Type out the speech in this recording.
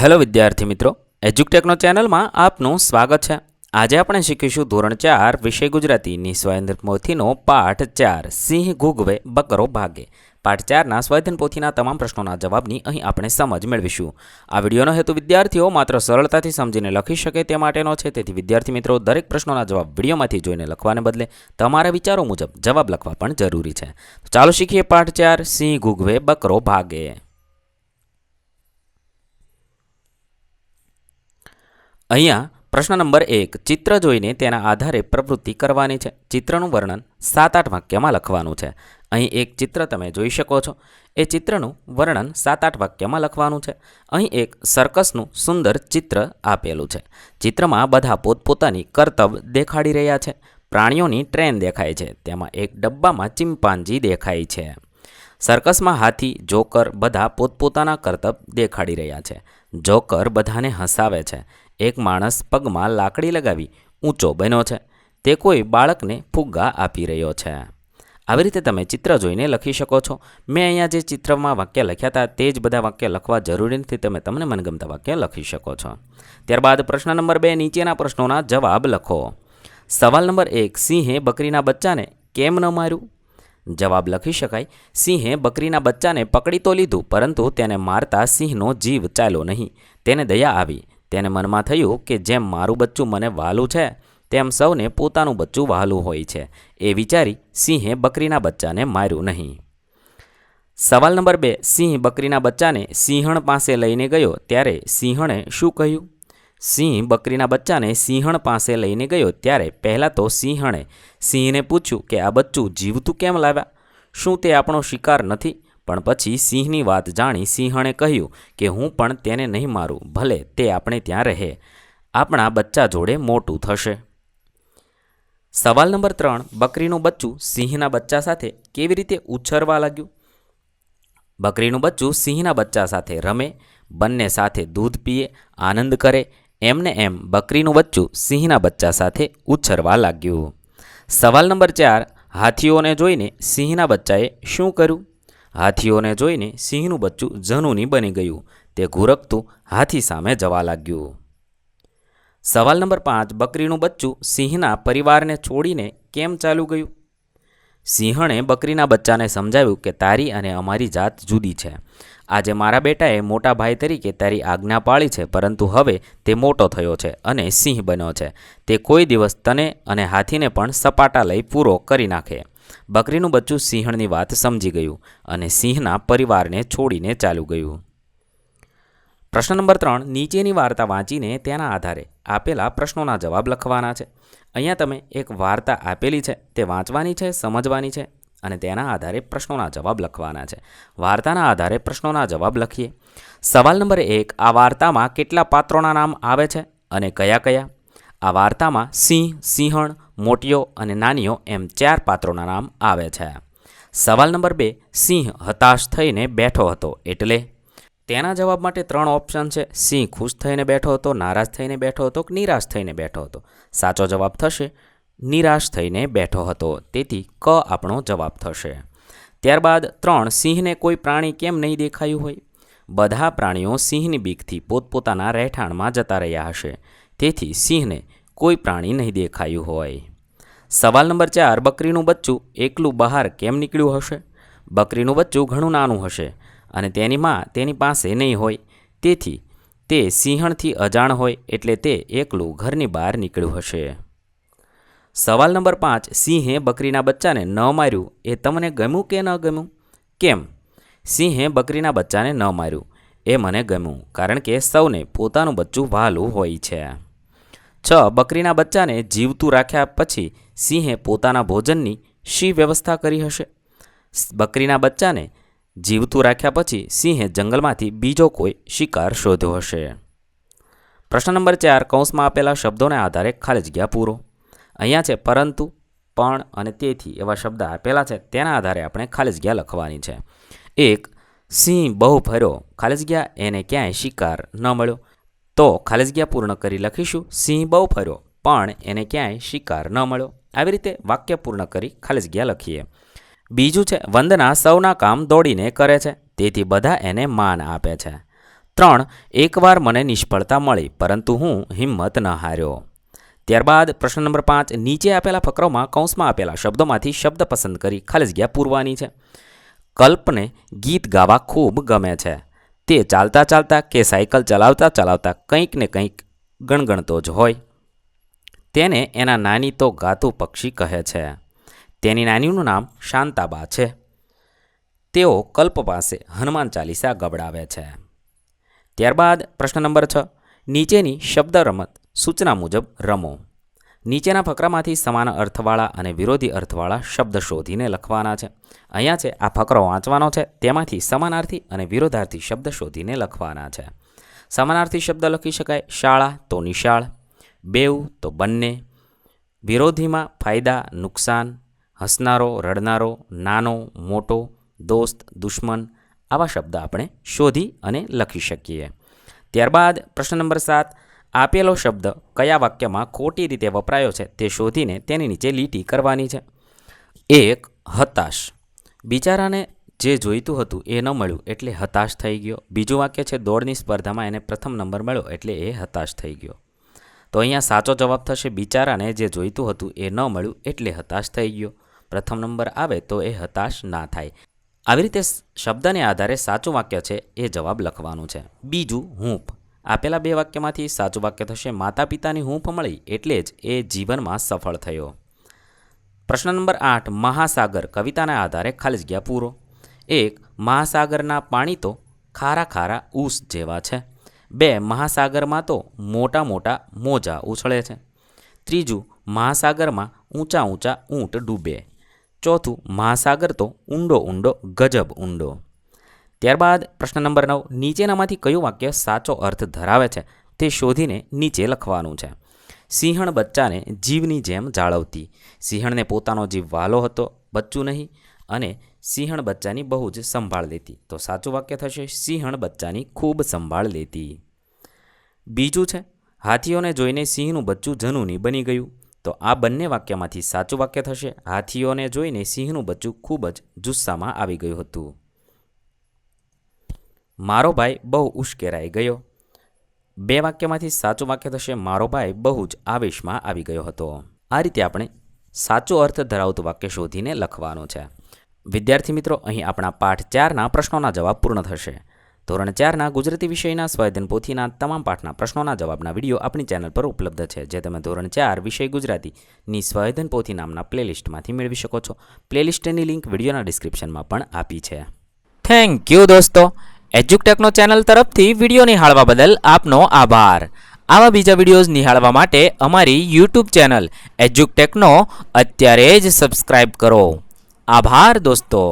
Hello વિદ્યાર્થી મિત્રો એજ્યુકટેકનો ચેનલમાં આપનું સ્વાગત છે. આજે આપણે શીખીશું ધોરણ ચાર, વિષય ગુજરાતીની સ્વયંદ્ર પોથીનો પાઠ ચાર, સિંહ ગુગવે બકરો ભાગે. પાઠ ચારના સ્વયંધન પોથીના તમામ પ્રશ્નોના જવાબની અહીં આપણે સમજ મેળવીશું. આ વિડીયોનો હેતુ વિદ્યાર્થીઓ માત્ર સરળતાથી સમજીને લખી શકે તે માટેનો છે. તેથી વિદ્યાર્થી મિત્રો, દરેક પ્રશ્નોના જવાબ વિડીયોમાંથી જોઈને લખવાને બદલે તમારા વિચારો મુજબ જવાબ લખવા પણ જરૂરી છે. ચાલો શીખીએ પાઠ ચાર, સિંહ ગુગવે બકરો ભાગે. અહીંયા પ્રશ્ન નંબર એક, ચિત્ર જોઈને તેના આધારે પ્રવૃત્તિ કરવાની છે. ચિત્રનું વર્ણન સાત આઠ વાક્યમાં લખવાનું છે. અહીં એક ચિત્ર તમે જોઈ શકો છો. એ ચિત્રનું વર્ણન સાત આઠ વાક્યમાં લખવાનું છે. અહીં એક સર્કસનું સુંદર ચિત્ર આપેલું છે. ચિત્રમાં બધા પોતપોતાની કરતબ દેખાડી રહ્યા છે. પ્રાણીઓની ટ્રેન દેખાય છે. તેમાં એક ડબ્બામાં ચિમ્પાન્જી દેખાય છે. સર્કસમાં હાથી, જોકર બધા પોતપોતાના કરતબ દેખાડી રહ્યા છે. જોકર બધાને હસાવે છે. એક માણસ પગમાં લાકડી લગાવી ઊંચો બન્યો છે. તે કોઈ બાળકને ફુગ્ગા આપી રહ્યો છે. આવી રીતે તમે ચિત્ર જોઈને લખી શકો છો. મેં અહીંયા જે ચિત્રમાં વાક્ય લખ્યા હતા તે જ બધા વાક્ય લખવા જરૂરી નથી. તમે તમને મનગમતા વાક્ય લખી શકો છો. ત્યારબાદ પ્રશ્ન નંબર બે, નીચેના પ્રશ્નોના જવાબ લખો. સવાલ નંબર એક, સિંહે બકરીના બચ્ચાને કેમ ન માર્યું? જવાબ લખી શકાય. સિંહે બકરીના બચ્ચાને પકડી તો લીધું, પરંતુ તેને મારતા સિંહનો જીવ ચાલ્યો નહીં. તેને દયા આવી. તેને મનમાં થયું કે જેમ મારું બચ્ચું મને વહાલું છે, તેમ સૌને પોતાનું બચ્ચું વહાલું હોય છે. એ વિચારી સિંહે બકરીના બચ્ચાને માર્યું નહીં. સવાલ નંબર બે. સિંહ બકરીના બચ્ચાને સિંહણ પાસે લઈને ગયો, ત્યારે સિંહણે શું કહ્યું? સિંહ બકરીના બચ્ચાને સિંહણ પાસે લઈને ગયો ત્યારે પહેલાં તો સિંહણે સિંહને પૂછ્યું કે, આ બચ્ચું જીવતું કેમ લાવ્યા? શું તે આપણો શિકાર નથી? પણ પછી સિંહની વાત જાણી સિંહણે કહ્યું કે, હું પણ તેને નહીં મારું, ભલે તે આપણે ત્યાં રહે. આપણા બચ્ચા જોડે મોટું થશે. સવાલ નંબર ત્રણ, બકરીનું બચ્ચું સિંહના બચ્ચા સાથે કેવી રીતે ઉછરવા લાગ્યું? બકરીનું બચ્ચું સિંહના બચ્ચા સાથે રમે, બંને સાથે દૂધ પીએ, આનંદ કરે એમને એમ બકરીનું બચ્ચું સિંહના બચ્ચા સાથે ઉછરવા લાગ્યું. સવાલ નંબર ચાર, હાથીઓને જોઈને સિંહના બચ્ચાએ શું કર્યું? હાથીઓને જોઈને સિંહનું બચ્ચું જનુની બની ગયું. તે ઘુરકતું હાથી સામે જવા લાગ્યું. સવાલ નંબર પાંચ, બકરીનું બચ્ચું સિંહના પરિવારને છોડીને કેમ ચાલુ ગયું? સિંહણે બકરીના બચ્ચાને સમજાવ્યું કે તારી અને અમારી જાત જુદી છે. આજે મારા બેટાએ મોટા ભાઈ તરીકે તારી આજ્ઞા પાળી છે, પરંતુ હવે તે મોટો થયો છે અને સિંહ બન્યો છે. તે કોઈ દિવસ તને અને હાથીને પણ સપાટા લઈ પૂરો કરી નાખે. બકરીનું બચ્ચું સિંહણની વાત સમજી ગયું અને સિંહના પરિવારને છોડીને ચાલુ ગયું. પ્રશ્ન નંબર ત્રણ, નીચેની વાર્તા વાંચીને તેના આધારે આપેલા પ્રશ્નોના જવાબ લખવાના છે. અહીંયા તમે એક વાર્તા આપેલી છે, તે વાંચવાની છે, સમજવાની છે અને તેના આધારે પ્રશ્નોના જવાબ લખવાના છે. વાર્તાના આધારે પ્રશ્નોના જવાબ લખીએ. સવાલ નંબર એક, આ વાર્તામાં કેટલા પાત્રોના નામ આવે છે અને કયા કયા? આ વાર્તામાં સિંહ, સિંહણ, મોટીઓ અને નાનીઓ એમ ચાર પાત્રોના નામ આવે છે. સવાલ નંબર બે, સિંહ હતાશ થઈને બેઠો હતો એટલે તેના જવાબ માટે ત્રણ ઓપ્શન છે. સિંહ ખુશ થઈને બેઠો હતો, નારાજ થઈને બેઠો હતો કે નિરાશ થઈને બેઠો હતો? સાચો જવાબ થશે, નિરાશ થઈને બેઠો હતો. તેથી ક આપણો જવાબ થશે. ત્યારબાદ ત્રણ, સિંહને કોઈ પ્રાણી કેમ નહીં દેખાયું હોય? બધા પ્રાણીઓ સિંહની બીકથી પોતપોતાના રહેઠાણમાં જતા રહ્યા હશે. તેથી સિંહને કોઈ પ્રાણી નહીં દેખાયું હોય. સવાલ નંબર ચાર, બકરીનું બચ્ચું એકલું બહાર કેમ નીકળ્યું હશે? બકરીનું બચ્ચું ઘણું નાનું હશે. અને તેની માં તેની પાસે નહીં હોય. તેથી તે સિંહણથી અજાણ હોય એટલે તે એકલું ઘરની બહાર નીકળ્યું હશે. સવાલ નંબર પાંચ, સિંહે બકરીના બચ્ચાને ન માર્યું, એ તમને ગમ્યું કે ન ગમ્યું? કેમ? સિંહે બકરીના બચ્ચાને ન માર્યું, એ મને ગમ્યું, કારણ કે સૌને પોતાનું બચ્ચું વહાલું હોય છે. છ, બકરીના બચ્ચાને જીવતું રાખ્યા પછી સિંહે પોતાના ભોજનની શી વ્યવસ્થા કરી હશે? બકરીના બચ્ચાને જીવતું રાખ્યા પછી સિંહે જંગલમાંથી બીજો કોઈ શિકાર શોધ્યો હશે. પ્રશ્ન નંબર ચાર, કૌંસમાં આપેલા શબ્દોને આધારે ખાલી જગ્યા પૂરો. અહીંયા છે પરંતુ, પણ અને તેથી એવા શબ્દ આપેલા છે, તેના આધારે આપણે ખાલી જગ્યા લખવાની છે. એક, સિંહ બહુ ફર્યો ખાલી જગ્યા એને ક્યાંય શિકાર ન મળ્યો. તો ખાલી જગ્યા પૂર્ણ કરી લખીશું, સિંહ બહુ ફર્યો પણ એને ક્યાંય શિકાર ન મળ્યો. આવી રીતે વાક્ય પૂર્ણ કરી ખાલી જગ્યા લખીએ. બીજું છે, વંદના સૌના કામ દોડીને કરે છે, તેથી બધા એને માન આપે છે. ત્રણ, એકવાર મને નિષ્ફળતા મળી, પરંતુ હું હિંમત ન હાર્યો. ત્યારબાદ પ્રશ્ન નંબર પાંચ, નીચે આપેલા ફકરોમાં કૌંસમાં આપેલા શબ્દોમાંથી શબ્દ પસંદ કરી ખાલી જગ્યા પૂરવાની છે. કલ્પને ગીત ગાવા ખૂબ ગમે છે. તે ચાલતા ચાલતા કે સાયકલ ચલાવતા ચલાવતા કંઈક ને કંઈક ગણગણતો જ હોય. તેને એના નાની તો ગાતું પક્ષી કહે છે. તેની નાનીનું નામ શાંતાબા છે. તેઓ કલ્પ પાસે હનુમાન ચાલીસા ગબડાવે છે. ત્યારબાદ પ્રશ્ન નંબર છ. નીચેની શબ્દ રમત સૂચના મુજબ રમો. નીચેના ફકરામાંથી સમાન અર્થવાળા અને વિરોધી અર્થવાળા શબ્દ શોધીને લખવાના છે. અહીંયા છે, આ ફકરો વાંચવાનો છે, તેમાંથી સમાનાર્થી અને વિરોધાર્થી શબ્દ શોધીને લખવાના છે. સમાનાર્થી શબ્દ લખી શકાય શાળા તો નિશાળ બેવ તો બંને, વિરોધીમાં ફાયદા, નુકસાન હસનારો, રડનારો, નાનો, મોટો, દોસ્ત, દુશ્મન આવા શબ્દ આપણે શોધી અને લખી શકીએ. ત્યારબાદ પ્રશ્ન નંબર સાત, આપેલો શબ્દ કયા વાક્યમાં ખોટી રીતે વપરાયો છે તે શોધીને તેની નીચે લીટી કરવાની છે. એક, હતાશ. બિચારાને જે જોઈતું હતું એ ન મળ્યું એટલે હતાશ થઈ ગયો. બીજું વાક્ય છે, દોડની સ્પર્ધામાં એને પ્રથમ નંબર મળ્યો એટલે એ હતાશ થઈ ગયો. તો અહીંયા સાચો જવાબ થશે, બિચારાને જે જોઈતું હતું એ ન મળ્યું એટલે હતાશ થઈ ગયો. પ્રથમ નંબર આવે તો એ હતાશ ના થાય. આવી રીતે શબ્દને આધારે સાચું વાક્ય છે એ જવાબ લખવાનું છે. બીજું હૂંફ. આપેલા બે વાક્યમાંથી સાચું વાક્ય થશે માતા પિતાની હૂંફ મળી એટલે જ એ જીવનમાં સફળ થયો. પ્રશ્ન નંબર આઠ, મહાસાગર કવિતાના આધારે ખાલી જગ્યા પૂરો. એક, મહાસાગરના પાણી તો ખારા ખારા ઊસ જેવા છે. બે, મહાસાગરમાં તો મોટા મોટા મોજા ઉછળે છે. ત્રીજું, મહાસાગરમાં ઊંચા ઊંચા ઊંટ ડૂબે. ચોથું મહાસાગર તો ઊંડો ઊંડો ગજબ ઊંડો. ત્યારબાદ પ્રશ્ન નંબર નવ, નીચેનામાંથી કયું વાક્ય સાચો અર્થ ધરાવે છે? તે શોધીને નીચે લખવાનું છે. સિંહણ બચ્ચાને જીવની જેમ જાળવતી. સિંહણને પોતાનો જીવ વાલો હતો, બચ્ચું નહીં, અને સિંહણ બચ્ચાની બહુ જ સંભાળ લેતી. તો સાચું વાક્ય થશે, સિંહણ બચ્ચાની ખૂબ સંભાળ લેતી. બીજું છે, હાથીઓને જોઈને સિંહનું બચ્ચું જનુની બની ગયું. તો આ બંને વાક્યમાંથી સાચું વાક્ય થશે. હાથીઓને જોઈને સિંહનું બચ્ચું ખૂબ જ જુસ્સામાં આવી ગયું હતું. મારો ભાઈ બહુ ઉશ્કેરાઈ ગયો. બે વાક્યમાંથી સાચું વાક્ય થશે, મારો ભાઈ બહુ જ આવેશમાં આવી ગયો હતો. આ રીતે આપણે સાચો અર્થ ધરાવતું વાક્ય શોધીને લખવાનું છે. વિદ્યાર્થી મિત્રો, અહીં આપણા પાઠ ચારના પ્રશ્નોના જવાબ પૂર્ણ થશે. ધોરણ ચારના ગુજરાતી વિષયના સ્વાધ્યન પોથીના તમામ પાઠના પ્રશ્નોના જવાબના વીડિયો આપણી ચેનલ પર ઉપલબ્ધ છે, જે તમે ધોરણ ચાર વિષય ગુજરાતીની સ્વાધ્યન પોથી નામના પ્લેલિસ્ટમાંથી મેળવી શકો છો. પ્લેલિસ્ટની લિંક વિડીયોના ડિસ્ક્રિપ્શનમાં પણ આપી છે. થેન્ક યુ દોસ્તો. એજ્યુકટેકનો ચેનલ તરફથી વીડિયો નિહાળવા બદલ આપનો આભાર. આવા બીજા વિડીયોઝ નિહાળવા માટે અમારી યુટ્યુબ ચેનલ એજ્યુકટેકનો અત્યારે જ સબસ્ક્રાઇબ કરો. આભાર દોસ્તો.